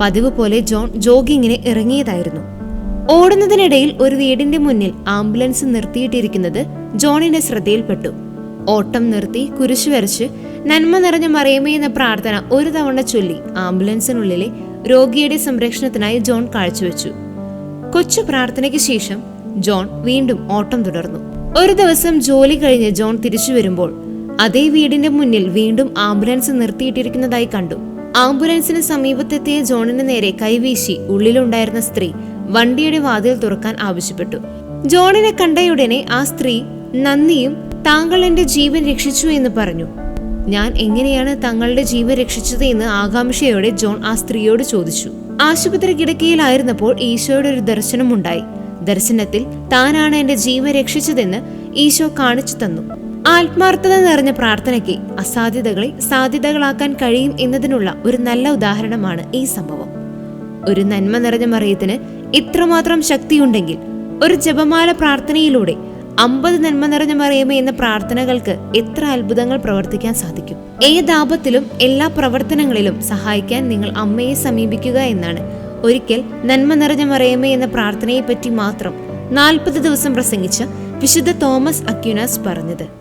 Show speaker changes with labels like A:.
A: പതിവ് പോലെ ജോൺ ജോഗിങ്ങിന് ഇറങ്ങിയതായിരുന്നു. ഓടുന്നതിനിടയിൽ ഒരു വീടിന്റെ മുന്നിൽ ആംബുലൻസ് നിർത്തിയിട്ടിരിക്കുന്നത് ജോണിന്റെ ശ്രദ്ധയിൽപ്പെട്ടു. ഓട്ടം നിർത്തി കുരിശു വരച്ച് നന്മ നിറഞ്ഞ മറിയമേ എന്ന പ്രാർത്ഥന ഒരു തവണ ചൊല്ലി ആംബുലൻസിനുള്ളിലെ രോഗിയുടെ സംരക്ഷണത്തിനായി ജോൺ കാഴ്ചവെച്ചു. കൊച്ചു പ്രാർത്ഥനയ്ക്ക് ശേഷം ജോൺ വീണ്ടും ഓട്ടം തുടർന്നു. ഒരു ദിവസം ജോലി കഴിഞ്ഞ് ജോൺ തിരിച്ചു വരുമ്പോൾ അതേ വീടിന്റെ മുന്നിൽ വീണ്ടും ആംബുലൻസ് നിർത്തിയിട്ടിരിക്കുന്നതായി കണ്ടു. ആംബുലൻസിന് സമീപത്തെത്തിയ ജോണിന് നേരെ കൈവീശി ഉള്ളിലുണ്ടായിരുന്ന സ്ത്രീ വണ്ടിയുടെ വാതിൽ തുറക്കാൻ ആവശ്യപ്പെട്ടു. ജോണിനെ കണ്ടയുടനെ ആ സ്ത്രീ നന്ദിയും താങ്കൾ എന്റെ ജീവൻ രക്ഷിച്ചു എന്ന് പറഞ്ഞു. ഞാൻ എങ്ങനെയാണ് തങ്ങളുടെ ജീവൻ രക്ഷിച്ചത് എന്ന് ആകാംക്ഷയോടെ ജോൺ ആ സ്ത്രീയോട് ചോദിച്ചു. ആശുപത്രി കിടക്കയിലായിരുന്നപ്പോൾ ഈശോയുടെ ഒരു ദർശനമുണ്ടായി. ദർശനത്തിൽ താനാണ് എന്റെ ജീവൻ രക്ഷിച്ചതെന്ന് ഈശോ കാണിച്ചു തന്നു. ആത്മാർത്ഥത നിറഞ്ഞ പ്രാർത്ഥനയ്ക്ക് അസാധ്യതകളെ സാധ്യതകളാക്കാൻ കഴിയും എന്നതിനുള്ള ഒരു നല്ല ഉദാഹരണമാണ് ഈ സംഭവം. ഒരു നന്മ നിറഞ്ഞ മറിയത്തിന് ഇത്രമാത്രം ശക്തിയുണ്ടെങ്കിൽ ഒരു ജപമാല പ്രാർത്ഥനയിലൂടെ അമ്പത് നന്മ നിറഞ്ഞ മറിയമേ എന്ന പ്രാർത്ഥനകൾക്ക് എത്ര അത്ഭുതങ്ങൾ പ്രവർത്തിക്കാൻ സാധിക്കും? ഏതാപത്തിലും എല്ലാ പ്രവർത്തനങ്ങളിലും സഹായിക്കാൻ നിങ്ങൾ അമ്മയെ സമീപിക്കുക എന്നാണ്. ഒരിക്കൽ നന്മ നിറഞ്ഞ മറിയമേ എന്ന പ്രാർത്ഥനയെപ്പറ്റി മാത്രം നാൽപ്പത് ദിവസം പ്രസംഗിച്ച വിശുദ്ധ തോമസ് അക്യുനാസ് പറഞ്ഞത്.